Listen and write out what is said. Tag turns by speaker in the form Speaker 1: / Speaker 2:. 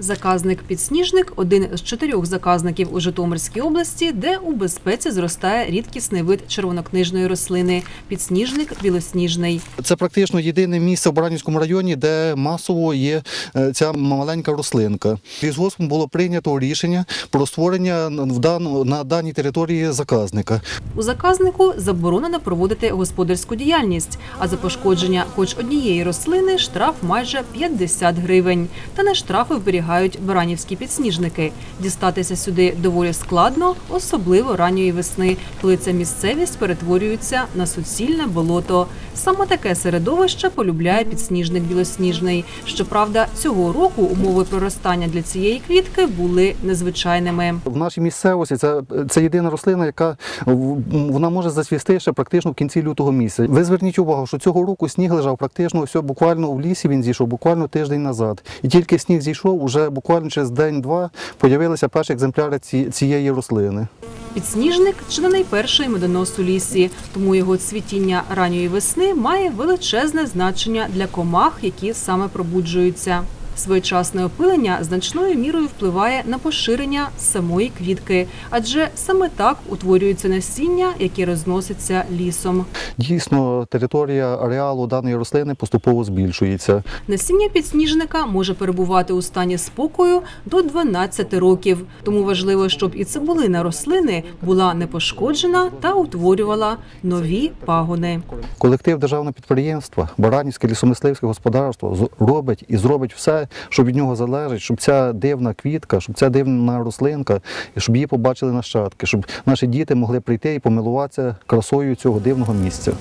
Speaker 1: Заказник підсніжник один з чотирьох заказників у Житомирській області, де у безпеці зростає рідкісний вид червонокнижної рослини підсніжник білосніжний.
Speaker 2: Це практично єдине місце в Баранівському районі, де масово є е, ця маленька рослинка. Лісгоспом було прийнято рішення про створення на даній території заказника.
Speaker 1: У заказнику заборонено проводити господарську діяльність, а за пошкодження хоч однієї рослини штраф майже 50 гривень. Та не штрафи вберігають баранівські підсніжники. Дістатися сюди доволі складно, особливо ранньої весни, коли ця місцевість перетворюється на суцільне болото. Саме таке середовище полюбляє підсніжник білосніжний. Щоправда, цього року умови проростання для цієї квітки були незвичайними.
Speaker 2: В нашій місцевості це, це єдина рослина, яка вона може зацвісти ще практично в кінці лютого місяця. Ви зверніть увагу, що цього року сніг лежав практично все буквально в лісі. Він зійшов буквально тиждень назад. І тільки сніг зійшов, уже буквально через день-два з'явилися перші екземпляри цієї рослини.
Speaker 1: Підсніжник чи не найперший медонос у лісі, тому його цвітіння ранньої весни має величезне значення для комах, які саме пробуджуються. Своєчасне опилення значною мірою впливає на поширення самої квітки, адже саме так утворюється насіння, яке розноситься лісом.
Speaker 2: Дійсно, територія ареалу даної рослини поступово збільшується.
Speaker 1: Насіння підсніжника може перебувати у стані спокою до 12 років. Тому важливо, щоб і цибулина рослини була не пошкоджена та утворювала нові пагони.
Speaker 2: Колектив державного підприємства, Баранівське лісомисливське господарство робить і зробить все, що від нього залежить, щоб ця дивна квітка, щоб ця дивна рослинка, і щоб її побачили нащадки, щоб наші діти могли прийти і помилуватися красою цього дивного місця.